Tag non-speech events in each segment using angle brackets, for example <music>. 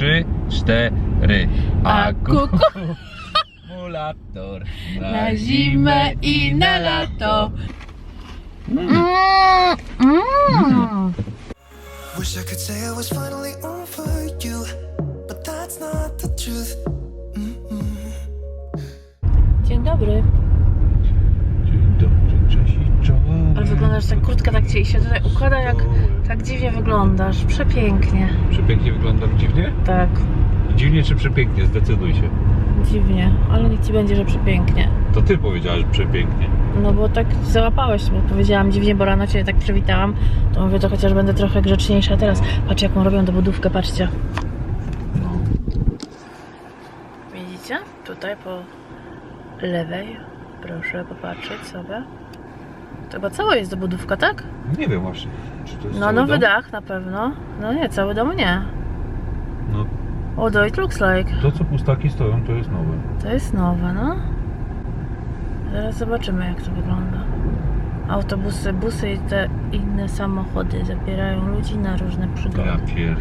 trzy, cztery. Akuku. Akumulator Na zimę i na lato. Mm, mm. Wish I could say I was finally over you, but that's not the truth. Dzień dobry. Dzień dobry, cześć i wyglądasz tak, kurtka tak ci się tutaj układa, jak tak dziwnie wyglądasz. Przepięknie. Przepięknie wyglądam dziwnie? Tak, Dziwnie czy przepięknie? Zdecyduj się. dziwnie. Ale niech ci będzie, że przepięknie. To ty powiedziałeś przepięknie. No bo tak załapałeś, bo powiedziałam dziwnie, bo rano cię tak przywitałam, to mówię, to chociaż będę trochę grzeczniejsza teraz. Patrz jaką robią dobudówkę, patrzcie. Widzicie? Tutaj po lewej, proszę popatrzeć sobie. To chyba cała jest dobudówka, tak? Nie wiem właśnie. Czy to jest No cały nowy dom? dach na pewno. No nie, cały dom nie. No Although it looks like. to co pustaki stoją to jest nowe. To jest nowe, no. Zaraz zobaczymy, jak to wygląda. Autobusy, busy i te inne samochody zabierają ludzi na różne przygody. Ja pierdzie.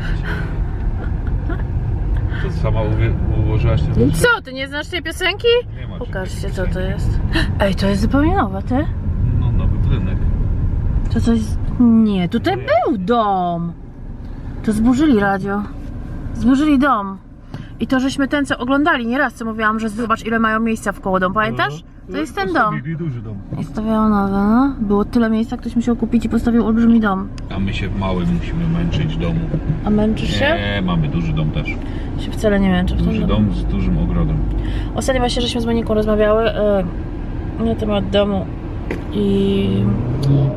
To sama uwie- ułożyłaś ten Co, ty nie znasz tej piosenki? Nie ma Pokażcie, co to jest. Ej, to jest zupełnie nowe, ty? No. To coś... Nie, tutaj był dom. To zburzyli radio. Zburzyli dom. I to żeśmy ten, co oglądali nieraz, co mówiłam, że zobacz, ile mają miejsca w koło dom. Pamiętasz? To jest ten dom. Postawili duży dom. I stawiało nowe, no. Było tyle miejsca, ktoś musiał kupić i postawił olbrzymi dom. A my się w małym musimy męczyć domu. A męczysz się? Nie, mamy duży dom też. Się wcale nie męczę w tym Duży domu. dom z dużym ogrodem. Ostatnio właśnie żeśmy z Moniką rozmawiały e, na temat domu i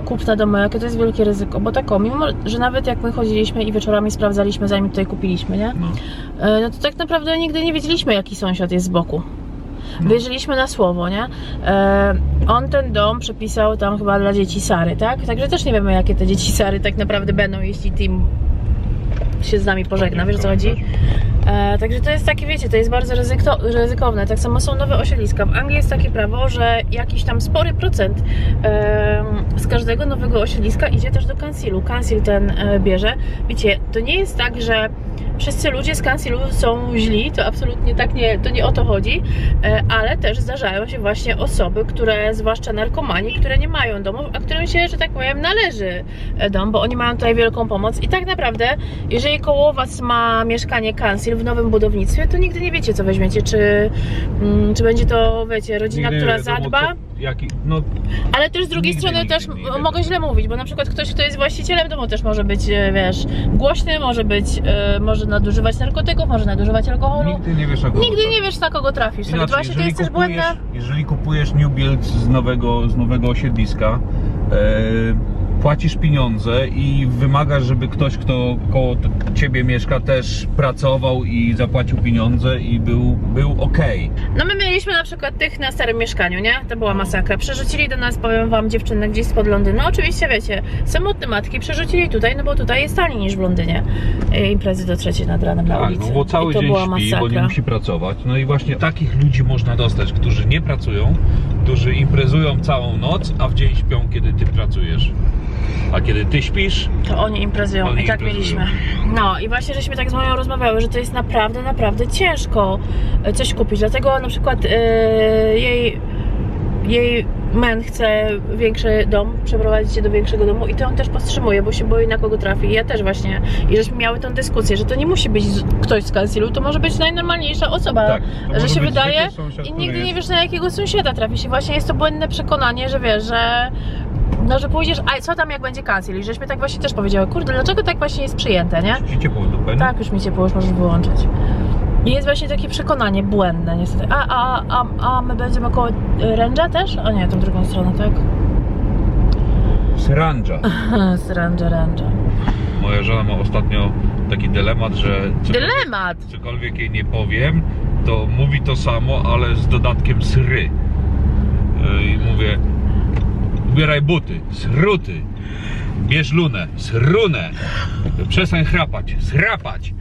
kupna domu, jakie to jest wielkie ryzyko, bo tak o, mimo, że nawet jak my chodziliśmy i wieczorami sprawdzaliśmy zanim tutaj kupiliśmy, nie? No. E, no to tak naprawdę nigdy nie wiedzieliśmy jaki sąsiad jest z boku. Wierzyliśmy na słowo, nie? E, on ten dom przepisał tam chyba dla dzieci Sary, tak? Także też nie wiemy jakie te dzieci Sary tak naprawdę będą, jeśli Tim się z nami pożegna, wiesz o co chodzi? E, także to jest takie, wiecie, to jest bardzo ryzyko, ryzykowne. Tak samo są nowe osiedliska. W Anglii jest takie prawo, że jakiś tam spory procent e, z każdego nowego osiedliska idzie też do kansilu. Kansil ten e, bierze. Wiecie, to nie jest tak, że wszyscy ludzie z kansilu są źli, to absolutnie tak nie, to nie o to chodzi, e, ale też zdarzają się właśnie osoby, które, zwłaszcza narkomani, które nie mają domów, a którym się, że tak powiem, należy e, dom, bo oni mają tutaj wielką pomoc i tak naprawdę, jeżeli koło was ma mieszkanie kansil w nowym budownictwie, to nigdy nie wiecie, co weźmiecie, czy, mm, czy będzie to, wiecie, rodzina, Nigdy która wiadomo, zadba, Co, jaki, no, ale też z drugiej Nigdy, strony nigdy też wiadomo. mogę źle mówić, bo na przykład ktoś, kto jest właścicielem domu też może być, e, wiesz, głośny, może być, e, może nadużywać narkotyków, może nadużywać alkoholu. nigdy nie wiesz, jak Nigdy nie wiesz, na kogo trafisz. Inaczej, właśnie to jeżeli jest też kupujesz, błędne. jeżeli kupujesz new build z nowego, z nowego osiedliska, e, płacisz pieniądze i wymagasz, żeby ktoś, kto koło ciebie mieszka, też pracował i zapłacił pieniądze i był, był ok. No my mieliśmy na przykład tych na starym mieszkaniu, nie? To była masakra. Przerzucili do nas, powiem wam, dziewczyny gdzieś spod Londynu. Oczywiście, wiecie, samotne matki przerzucili tutaj, no bo tutaj jest taniej niż w Londynie. E, Imprezy do trzeciej nad ranem na Tak, ulicy. no bo cały I to dzień była śpi, masakra. bo nie musi pracować. No i właśnie takich ludzi można dostać, którzy nie pracują, którzy imprezują całą noc, a w dzień śpią, kiedy ty pracujesz. A kiedy ty śpisz, To oni imprezują Oni i tak imprezują. mieliśmy. No i właśnie żeśmy tak z moją rozmawiały, że to jest naprawdę, naprawdę ciężko e, coś kupić. Dlatego na przykład e, jej, jej men chce większy dom, przeprowadzić się do większego domu i to on też powstrzymuje, bo się boi na kogo trafi. I ja też właśnie. I żeśmy miały tą dyskusję, że to nie musi być ktoś z kansilu, to może być najnormalniejsza osoba. tak, że się wydaje sąsiad, i nigdy nie jest- wiesz na jakiego sąsiada trafisz. I właśnie jest to błędne przekonanie, że wiesz, że no, że pójdziesz, a co tam jak będzie kancel? I żeśmy tak właśnie też powiedziały, kurde, dlaczego tak właśnie jest przyjęte, nie? Ci ciepło nie? Tak, już mi ciepło, już możesz wyłączyć. I jest właśnie takie przekonanie błędne niestety. A, a, a, a my będziemy koło y, Ręża też? A nie, tą drugą stronę, tak? Srandża. <laughs> Z Ręża. Moja żona ma ostatnio taki dylemat, że cokolwiek, Dylemat! cokolwiek jej nie powiem, to mówi to samo, ale z dodatkiem sry. Yy, I mówię, ubieraj buty, sruty, bierz lunę, srunę, przestań chrapać, zrapać.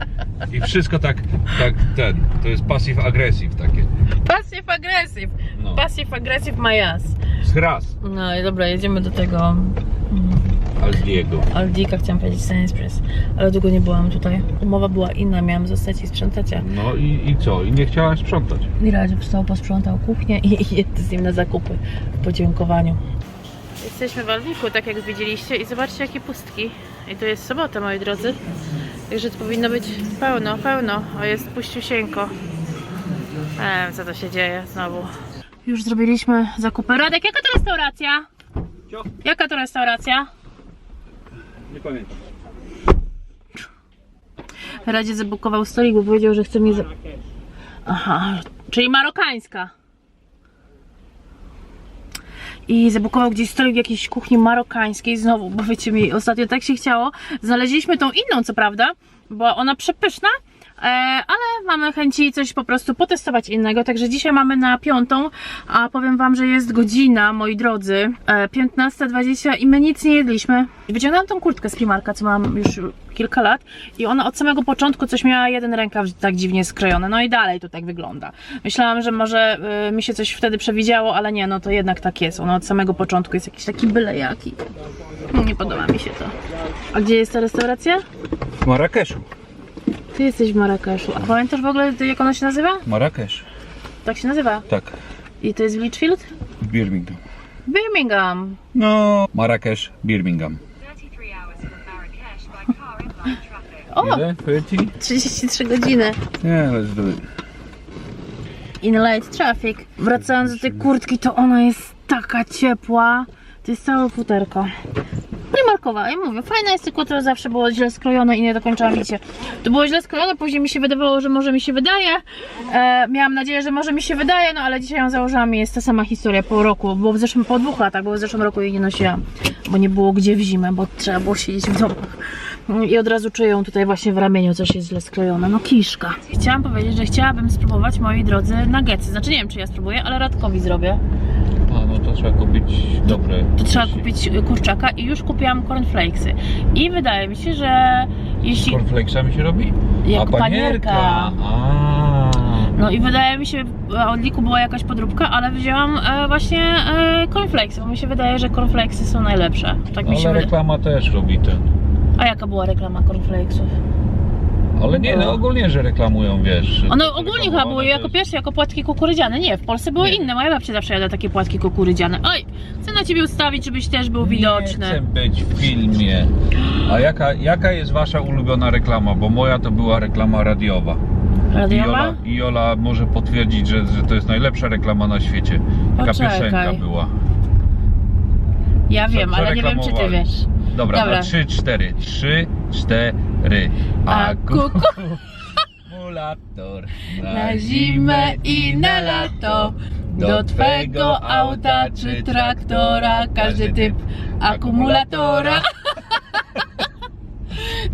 I wszystko tak, tak ten, to jest passive aggressive takie. Passive aggressive. No. Passive aggressive my ass. Zraz. No i dobra, jedziemy do tego. mm, Aldiego. Aldika chciałam powiedzieć Sainsbury's, ale długo nie byłam tutaj. Umowa była inna, miałam zostać i sprzątać, a No i, i co? I nie chciałaś sprzątać. Miradzie wstał, posprzątał kuchnię i <laughs> jedę z nim na zakupy w podziękowaniu. Jesteśmy w Aldiku, tak jak widzieliście i zobaczcie jakie pustki. I to jest sobota, moi drodzy. Także to powinno być pełno, pełno, a jest puściusieńko. Nie wiem co to się dzieje znowu. Już zrobiliśmy zakupy. Radek, jaka to restauracja? Cio? Jaka to restauracja? Nie pamiętam. Radzie zabukował stolik, bo powiedział, że chce mi... Za... Aha, czyli marokańska. I zabukował gdzieś stolik w jakiejś kuchni marokańskiej znowu, bo wiecie mi, ostatnio tak się chciało. Znaleźliśmy tą inną, co prawda, bo ona przepyszna, ale mamy chęci coś po prostu potestować innego, także dzisiaj mamy na piątą, a powiem wam, że jest godzina, moi drodzy, e, 15.20 i my nic nie jedliśmy. Wyciągnęłam tą kurtkę z Primarka, co mam już kilka lat i ona od samego początku coś miała jeden rękaw tak dziwnie skrojony, no i dalej to tak wygląda. Myślałam, że może y, mi się coś wtedy przewidziało, ale nie, no to jednak tak jest. Ona od samego początku jest jakiś taki byle jaki. Nie podoba mi się to. A gdzie jest ta restauracja? W Marrakeszu. Ty jesteś w Marrakeszu. A pamiętasz w ogóle jak ona się nazywa? Marrakesz. Tak się nazywa. Tak. I to jest w Litchfield? Birmingham. Birmingham. No. Marrakesz, Birmingham. 33 hours from Marrakesh by car in light traffic. O! Ile? 30? 33 godziny. Nie, let's do it. In light traffic. Wracając do tej kurtki, to ona jest taka ciepła. To jest całe futerko. Primarkowa, ja mówię, fajna jest, tylko to zawsze było źle skrojone i nie dokończyłam wiecie. To było źle skrojone, później mi się wydawało, że może mi się wydaje. E, miałam nadzieję, że może mi się wydaje, no ale dzisiaj ją założyłam i jest ta sama historia po roku, bo w zeszłym, po dwóch latach, bo w zeszłym roku jej nie nosiłam, bo nie było gdzie w zimę, bo trzeba było siedzieć w domach. I od razu czuję tutaj właśnie w ramieniu, coś jest źle skrojone. No kiszka. Chciałam powiedzieć, że chciałabym spróbować, moi drodzy, nuggetsy. Znaczy nie wiem, czy ja spróbuję, ale Radkowi zrobię. No to trzeba kupić dobre. To trzeba kupić kurczaka i już kupiłam cornflakesy. I wydaje mi się, że jeśli... Cornflakesami się robi? Jako A panierka. A. No i wydaje mi się, e, od liku była jakaś podróbka, ale wzięłam e, właśnie e, cornflakesy, bo mi się wydaje, że cornflakesy są najlepsze. Tak mi się Ale wydaje. reklama też robi ten. A jaka była reklama cornflakesów? Ale nie, no ogólnie, że reklamują, wiesz. One to ogólnie chyba były jako pierwsze, jako płatki kukurydziane. Nie, w Polsce były Nie. inne. Moja babcia zawsze jada takie płatki kukurydziane. Oj, chcę na ciebie ustawić, żebyś też był Nie widoczny. chcę być w filmie. A jaka, jaka jest wasza ulubiona reklama? Bo moja to była reklama radiowa. I Radiowa? Jola, I Jola może potwierdzić, że, że to jest najlepsza reklama na świecie. Taka Poczekaj. piosenka była. Ja wiem, ale nie wiem, czy ty wiesz. Dobra, Dobra. na 3, 4. 3, 4. A kuku Akumulator <laughs> na zimę i na lato. Do twego auta czy traktora, każdy typ akumulatora. <laughs>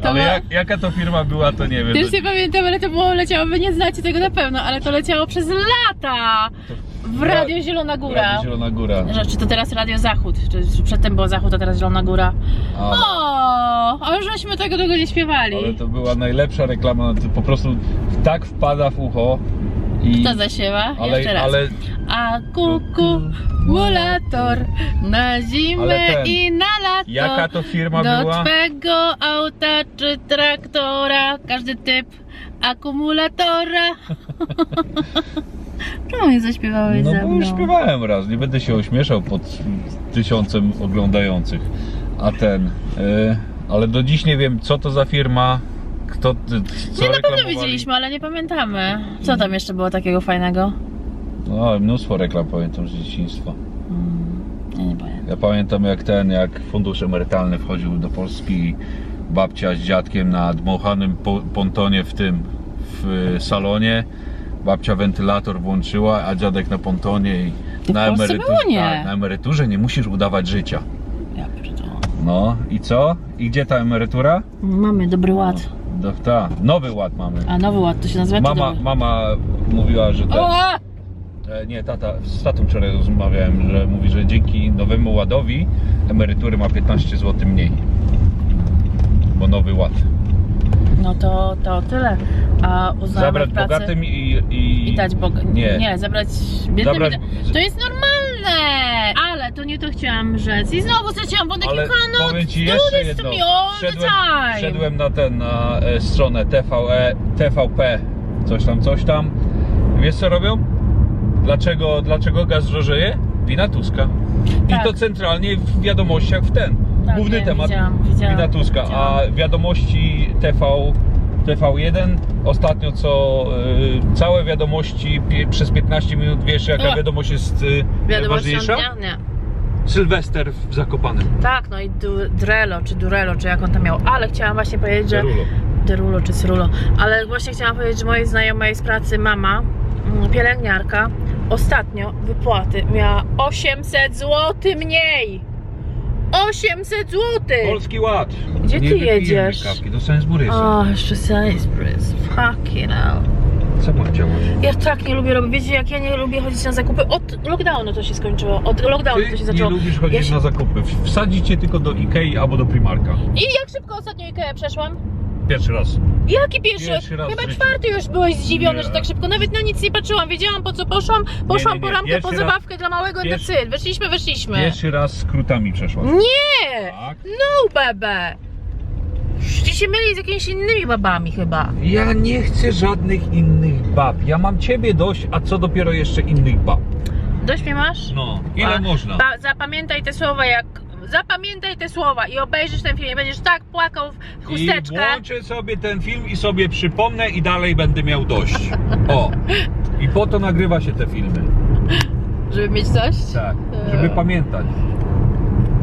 To Ale ma- jak, jaka to firma była, to nie wiem. Też nie pamiętam, ale to było leciało, wy nie znacie tego na pewno, ale to leciało przez lata w Radio Zielona Góra. Radio Zielona Góra. Że, czy to teraz Radio Zachód? Czy, czy przedtem było Zachód, a teraz Zielona Góra? A, O, a już żeśmy tego długo nie śpiewali. ale to była najlepsza reklama, to po prostu tak wpada w ucho. I, Kto zaśpiewa? ale, Jeszcze raz. ale A kuku, mulator na zimę ten, i na lato. jaka to firma Do była? twego auta czy traktora, każdy typ akumulatora. <laughs> Czemu nie zaśpiewałeś No ze bo mną? już śpiewałem raz, nie będę się ośmieszał pod tysiącem oglądających. A ten, y, ale do dziś nie wiem co to za firma, kto, ty- co Nie, na pewno reklamowali. widzieliśmy, ale nie pamiętamy. Co tam jeszcze było takiego fajnego? No, mnóstwo reklam pamiętam z dzieciństwa. Hmm, ja nie pamiętam. Ja pamiętam jak ten, jak fundusz emerytalny wchodził do Polski i babcia z dziadkiem na dmuchanym po, pontonie w tym, w y, salonie. Babcia wentylator włączyła, a dziadek na pontonie i Ty w na Polsce było? Nie. Tak, na emeryturze nie musisz udawać życia. Ja pierdolę. No i co? I gdzie ta emerytura? Mamy dobry ład. Do, ta, nowy ład mamy. A nowy ład to się nazywa czy Mama, dobry? mama mówiła, że ten, O! e, nie, tata, z tatą wczoraj rozmawiałem, że mówi, że dzięki nowemu ładowi emerytury ma 15 zł mniej. Bo nowy ład. No to, to tyle. A Zabrać pracy bogatym i, i, i dać Boga. Nie. nie zabrać biednym. Zabrać- i da- To jest normalne. Ale to nie to chciałam rzec. I znowu straciłam wątek Ale cannot powiem ci do jeszcze jedno. to me all the Szedłem, time. szedłem na ten, na e, stronę TVE, TVP, coś tam, coś tam. Wiesz co robią? Dlaczego, dlaczego gaz drożeje? Wina Tuska. I Tak. to centralnie w wiadomościach w ten. Tak, Główny wiem, temat widziałam, widziałam, Wina Tuska. A wiadomości TV, TV1 ostatnio co y, całe wiadomości pie, przez 15 minut wiesz jaka O! wiadomość jest y, Wiadomością ważniejsza? Nie. Sylwester w Zakopanem. Tak, no i du, Drelo, czy Durelo, czy jak on tam miał. Ale chciałam właśnie powiedzieć, że... Derulo. Derulo czy Cyrulo. Ale właśnie chciałam powiedzieć, że mojej znajomej z pracy mama, mm, pielęgniarka, ostatnio wypłaty miała 800 zł mniej. 800 zł! Polski Ład. Gdzie ty wypijemy jedziesz? Kawki, do Sainsbury'sa. O, jeszcze Sainsbury's. Fucking hell. Co mam działać? Ja tak nie lubię robić. Wiecie, jak ja nie lubię chodzić na zakupy? Od lockdownu to się skończyło. Od lockdownu to się Ty zaczęło. nie lubisz chodzić Ja się- na zakupy. Wsadzi cię tylko do Ikei albo do Primarka. I jak szybko ostatnio Ikea przeszłam? Pierwszy raz. Jaki pierwszy? Pierwszy raz Chyba w życiu. czwarty już byłeś zdziwiony, Nie. że tak szybko. Nawet na nic nie patrzyłam. Wiedziałam po co poszłam. Poszłam nie, po nie. ramkę, Pierwszy po raz- zabawkę dla małego Pierwszy- decy. Wyszliśmy, wyszliśmy. Pierwszy raz z krutami przeszła. Nie! Tak? No bebe! Ci się myli z jakimiś innymi babami chyba. Ja nie chcę żadnych innych bab. Ja mam ciebie dość, a co dopiero jeszcze innych bab. Dość mnie masz? No, ile można? Zapamiętaj te słowa jak... Zapamiętaj te słowa i obejrzysz ten film i będziesz tak płakał w I chusteczkę. włączę sobie ten film i sobie przypomnę i dalej będę miał dość. O. I po to nagrywa się te filmy. Żeby mieć coś? Tak. Żeby pamiętać.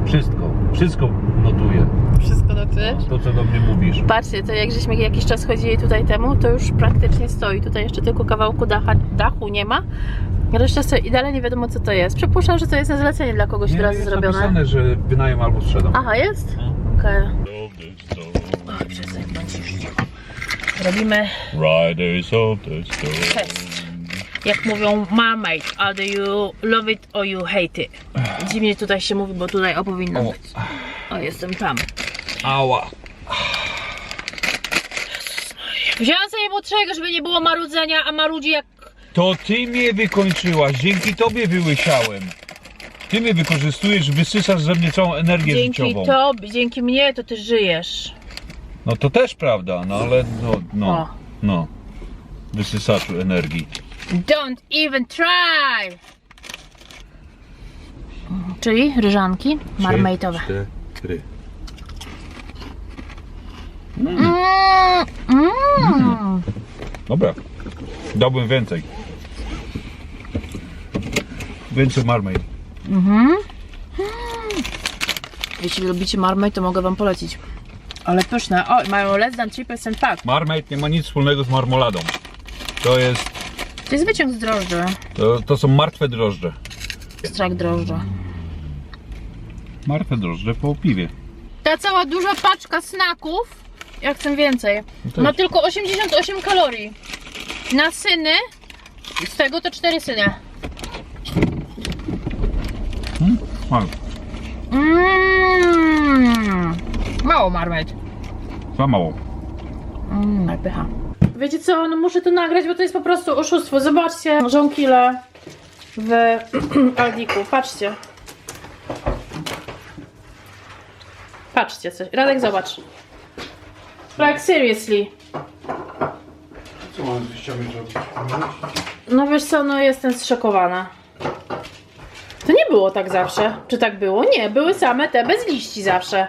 Wszystko. Wszystko notuję. Wszystko notujesz? To, co do mnie mówisz. Patrzcie, to jak żeśmy jakiś czas chodzili tutaj temu, to już praktycznie stoi. Tutaj jeszcze tylko kawałku dacha, dachu nie ma. Reszta stoi i dalej nie wiadomo co to jest. Przypuszczam, że to jest na zlecenie dla kogoś Nie, teraz jest zrobione. napisane, że wynajem albo sprzedam. Aha, jest? No. Okej. Oj, przestań. Robimy Riders of the Storm. test. Jak mówią Marmaid, either you love it or you hate it. Dziwnie tutaj się mówi, bo tutaj o powinno O. być. O, jestem tam. Ała. Wziąłem sobie młodszego, żeby nie było marudzenia, a marudzi jak To ty mnie wykończyłaś. Dzięki tobie wyłysiałem. Ty mnie wykorzystujesz, wysysasz ze mnie całą energię dzięki życiową. tobie, dzięki mnie to ty żyjesz. No to też prawda, no ale no, O. no, no. Wysysaczu energii. Don't even try! Czyli ryżanki marmejtowe. Cztery. Mm, mm. Dobra. Dałbym więcej. Więcej marmej. Jeśli lubicie marmej, to mogę wam polecić. Ale pyszne. O, mają less than 3% fat. Marmejt nie ma nic wspólnego z marmoladą. To jest, To jest wyciąg z drożdży. to, to są martwe drożdże. Ekstrakt drożdży. Martwe drożdże po piwie. Ta cała duża paczka snaków, ja chcę więcej, to ma jest- tylko 88 kalorii. Na syny, z tego to 4 syny. Mało. Mmm, mało marmite. Za mało. Mmm, najpycha. Wiecie co, no muszę to nagrać, bo to jest po prostu oszustwo. Zobaczcie żonkile w <clears throat> Aldiku, patrzcie. Patrzcie coś. Radek, zobacz. Like seriously. Co mam z liściami zrobić? No wiesz co, no jestem zszokowana. Nie było tak zawsze. Czy tak było? Nie, były same te bez liści zawsze.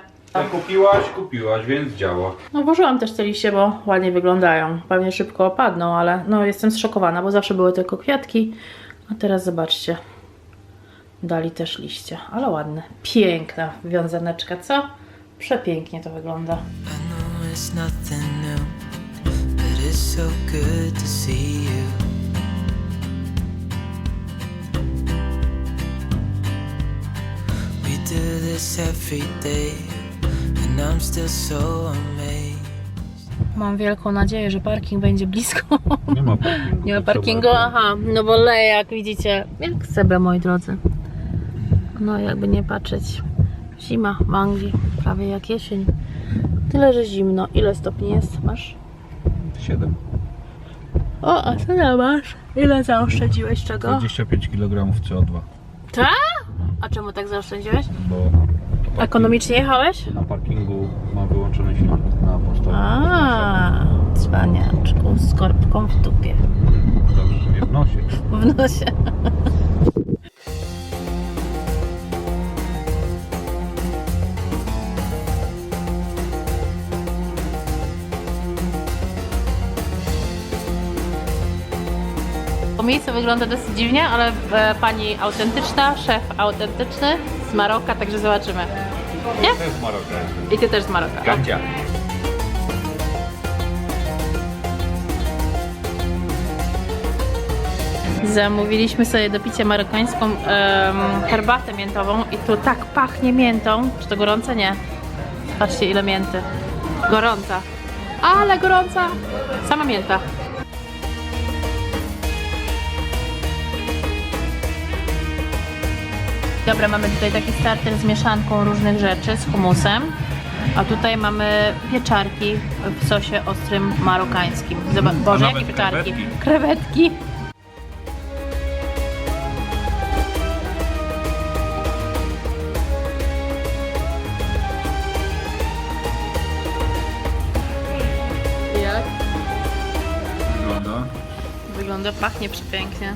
Kupiłaś, kupiłaś, więc działa. No włożyłam też te liście, bo ładnie wyglądają. Pewnie szybko opadną, ale no jestem zszokowana, bo zawsze były tylko kwiatki. A teraz zobaczcie. Dali też liście, ale ładne. Piękna wiązaneczka, co? Przepięknie to wygląda. I know it's nothing new, but it's so good to see you. Do this every day, and I'm still so amazed. Mam wielką nadzieję, że parking będzie blisko. Nie ma <laughs> parkingu. Nie ma parkingu? Aha, no bo leje, jak widzicie. Jak sobie, moi drodzy. No, jakby nie patrzeć. Zima w Anglii, prawie jak jesień. Tyle, że zimno. Ile stopni jest? Masz? Siedem. O, a co tam masz? Ile zaoszczędziłeś czego? 25 kg CO2. Ta? A czemu tak zaoszczędziłeś? Bo Ekonomicznie jechałeś? na parkingu mam wyłączony silnik na apostole. A, cwaniaczku, z korbką w dupie. Dobrze, że nie w nosie. W nosie. Miejsce wygląda dosyć dziwnie, ale e, pani autentyczna, szef autentyczny z Maroka, także zobaczymy. Nie? To jest Maroka. I ty też z Maroka. Gandzia. Zamówiliśmy sobie do picia marokańską em, herbatę miętową i tu tak pachnie miętą. Czy to gorące? Nie. Patrzcie ile mięty. Gorąca. Ale gorąca. Sama mięta. Dobra, mamy tutaj taki starter z mieszanką różnych rzeczy, z humusem. A tutaj mamy pieczarki w sosie ostrym marokańskim. Zobacz, Boże, nawet jakie pieczarki? krewetki. Krewetki. Jak? Wygląda Wygląda, pachnie przepięknie.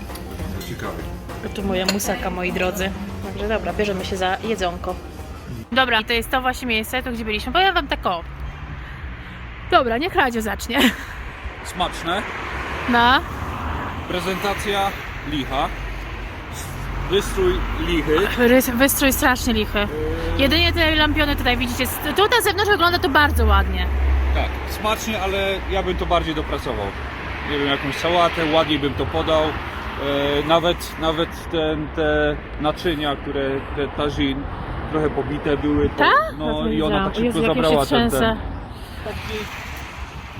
ciekawie. To moja musaka, moi drodzy. Także dobra, bierzemy się za jedzonko. Dobra, i to jest to właśnie miejsce, tu gdzie byliśmy. Powiem wam tak o. Dobra, niech Radio zacznie. Smaczne. Na? Prezentacja licha. Wystrój lichy. Rys- Wystrój strasznie lichy. Jedynie te lampiony tutaj widzicie. Tu na zewnątrz wygląda to bardzo ładnie. Tak, smacznie, ale ja bym to bardziej dopracował. Nie wiem, jakąś sałatę, ładniej bym to podał. E, nawet nawet ten, te naczynia, które te tagine trochę pobite były. To, Tak? No i ona tak szybko zabrała ten, ten. Taki,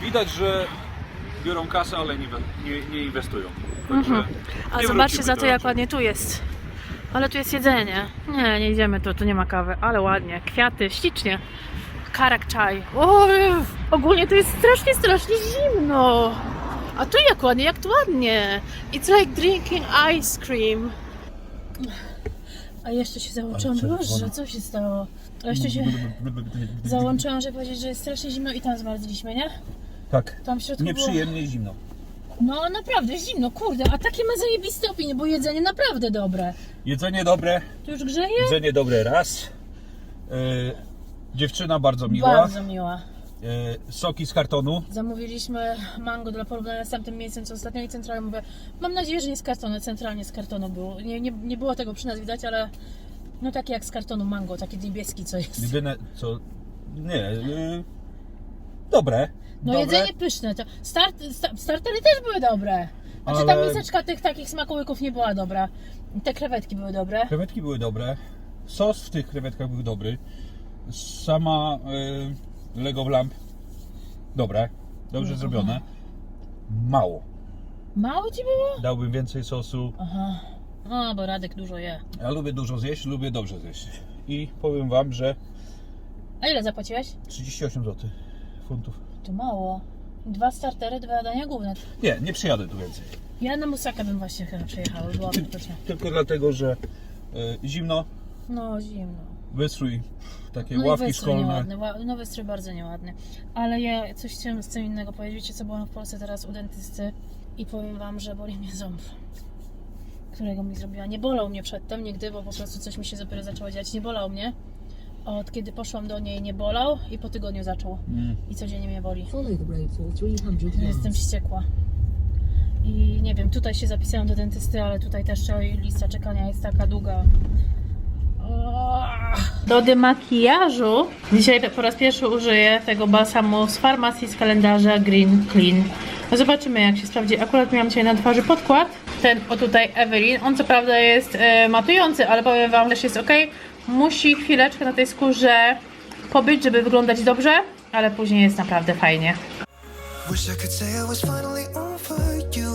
widać, że biorą kasę, ale nie, nie, nie inwestują. Także Mhm. A nie zobaczcie za to jak raczej. ładnie tu jest. Ale tu jest jedzenie. Nie, nie idziemy tu, tu nie ma kawy, ale ładnie. Kwiaty, ślicznie. Karak czaj. Oj, ogólnie to jest strasznie, strasznie zimno. A tu jak ładnie, jak tu ładnie. It's like drinking ice cream. A jeszcze się załączyłam. Boże, co się stało? A jeszcze się załączyłam, żeby powiedzieć, że jest strasznie zimno i tam zmarzliśmy, nie? Tak, Tam w środku było... nieprzyjemnie zimno. No naprawdę zimno, kurde, a takie ma zajebiste opinie, bo jedzenie naprawdę dobre. Jedzenie dobre, Tu już grzeje? jedzenie dobre raz. E, dziewczyna bardzo miła. Bardzo miła. E, soki z kartonu. Zamówiliśmy mango dla porównania z tamtym miejscem, co ostatnio i centralnie mówię. Mam nadzieję, że nie z kartonu, centralnie z kartonu było. Nie, nie, nie było tego przy nas widać, ale no takie jak z kartonu mango, taki niebieski co jest. Jedyne co. Nie. E, dobre. No dobre. jedzenie pyszne. To start, sta, startery też były dobre. Znaczy ta Ale- miseczka tych takich smakołyków nie była dobra. Te krewetki były dobre. Krewetki były dobre. Sos w tych krewetkach był dobry. Sama e, Lego Lamp. Dobre. Dobrze zrobione. Mało. Mało ci było? Dałbym więcej sosu. Aha. No, bo Radek dużo je. Ja lubię dużo zjeść, lubię dobrze zjeść. I powiem wam, że A ile zapłaciłeś? 38 zł funtów. To mało. Dwa startery, dwa dania główne. Nie, nie przyjadę tu więcej. Ja na Musakę bym właśnie chyba pyszna. Tylko dlatego, że e, zimno, No, zimno. Wystrój, takie No ławki wystrój szkolne. nieładny, ła- no wystrój bardzo nieładny. Ale ja coś chciałam z co innego powiedzieć. Wiecie co, byłam w Polsce teraz u dentysty i powiem wam, że boli mnie ząb. Którego mi zrobiła. Nie bolał mnie przedtem nigdy, bo po prostu coś mi się dopiero zaczęło dziać. Nie bolał mnie. Od kiedy poszłam do niej nie bolał i po tygodniu zaczął. Mm. I codziennie mnie boli. Follow the road for 300 Jestem wściekła. I nie wiem, tutaj się zapisałam do dentysty, ale tutaj też lista czekania jest taka długa. Do demakijażu dzisiaj po raz pierwszy użyję tego balsamu z farmacji z kalendarza Green Clean. No zobaczymy jak się sprawdzi. Akurat miałam dzisiaj na twarzy podkład. Ten o tutaj Evelyn. On co prawda jest e, matujący, ale powiem wam, że jest ok. Musi chwileczkę na tej skórze pobyć, żeby wyglądać dobrze, ale później jest naprawdę fajnie. Wish I could say I was finally over you,